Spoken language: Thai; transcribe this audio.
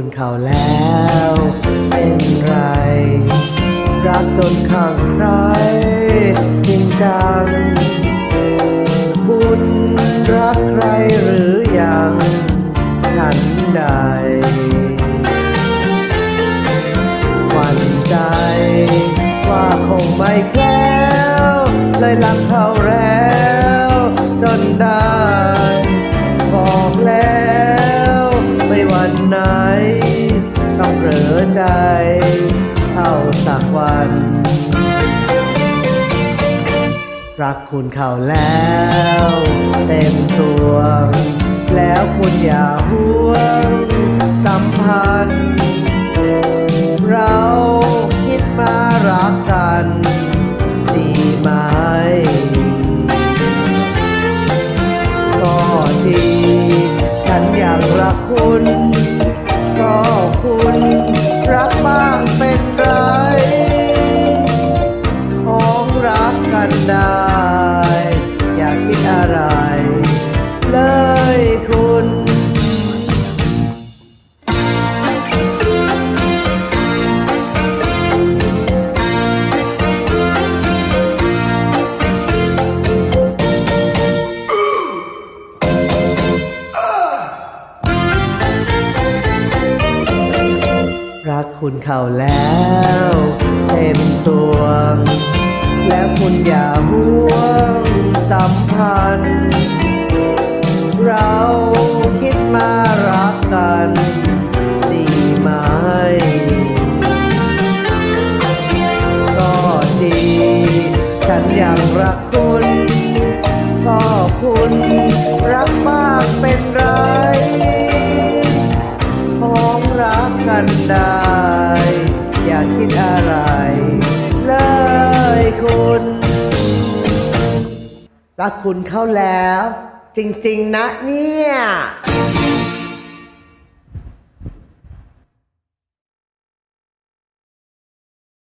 คุณเขาแล้วเป็นไร รักจนข้างใครจริงจังคุณรักใครหรือยังฉันใดหวั่นใจ ว่าคงไม่แคล้วเลยรักเขาแล้ว จนได้ วันไหน ต้องเหลอใจ เท่าสักวัน รักคุณเขาแล้ว เต็มตัว แล้วคุณอย่าห่วงสัมพันธ์เราคิดมารักกันดีไหมก็ดี ฉันอยากรักคุณ คุณ รักคุณเขาแล้วเต็มสวง แล้วคุณอย่าห่วงสัมพันธ์ เราคิดมารักกันดีไหม ก็ดี ฉันยังรัก กันได้ อย่าคิดอะไร เลยคุณ รักคุณเข้าแล้ว จริง ๆ นะเนี่ย